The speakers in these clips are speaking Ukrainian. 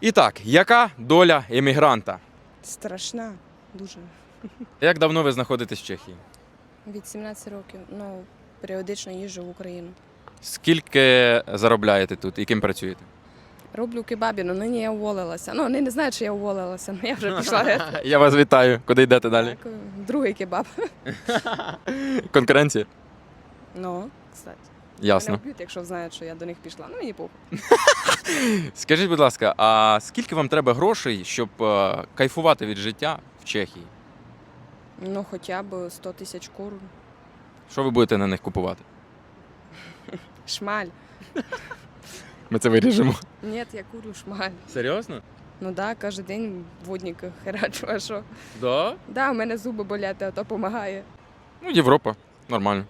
І так, яка доля емігранта? Страшна, дуже. Як давно ви знаходитесь в Чехії? Від 17 років. Ну, періодично їжджу в Україну. Скільки заробляєте тут і ким працюєте? Роблю кебабі, але нині я уволилася. Ну, вони не знають, що я уволилася, але я вже пішла. Я вас вітаю. Куди йдете далі? Другий кебаб. Конкуренція? Ну, кстати. Ясно. Мене вб'ють, якщо знають, що я до них пішла. Ну, мені похуй. Скажіть, будь ласка, а скільки вам треба грошей, щоб е, кайфувати від життя в Чехії? Ну, хоча б 100 тисяч кур. Що ви будете на них купувати? Шмаль. Ми це виріжемо. Ні, я курю шмаль. Серйозно? Ну да, кожен день водник херачу, а що? Да. Да, у мене зуби болять, а то допомагає. Ну, Європа, нормально.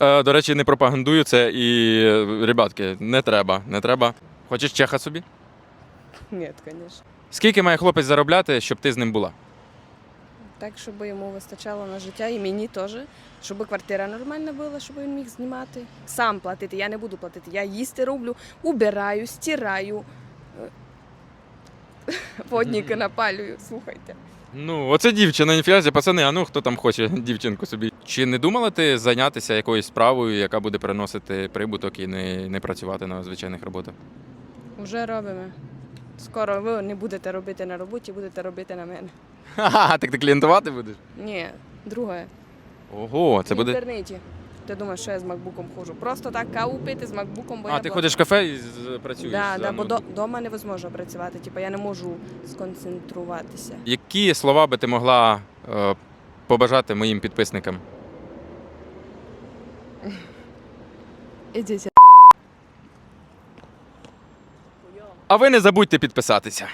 Е, до речі, не пропагандую це і, ребятки, не треба, не треба. Хочеш чеха собі? Ні, звісно. Скільки має хлопець заробляти, щоб ти з ним була? Так, щоб йому вистачало на життя, і мені теж, щоб квартира нормальна була, щоб він міг знімати. Сам платити, я не буду платити. Я їсти роблю, убираю, стираю, водники напалюю. Слухайте. Ну, оце дівчина, ніфіга, пацани, а ну хто там хоче дівчинку собі. Чи не думала ти зайнятися якоюсь справою, яка буде приносити прибуток і не, не працювати на звичайних роботах? Вже робимо. Скоро ви не будете робити на роботі, будете робити на мене. Ха-ха, так ти клієнтувати будеш? Ні, друге. Ого, це в буде. інтернеті. Ти думаєш, що я з макбуком ходжу? Просто так каву пити з макбуком, бо А, я ти бо- ходиш в кафе і з- працюєш. Да, за да, бо ноутбуком. вдома невозможно працювати. Типу, я не можу сконцентруватися. Які слова би ти могла е, побажати моїм підписникам? Ідіть. А ви не забудьте підписатися.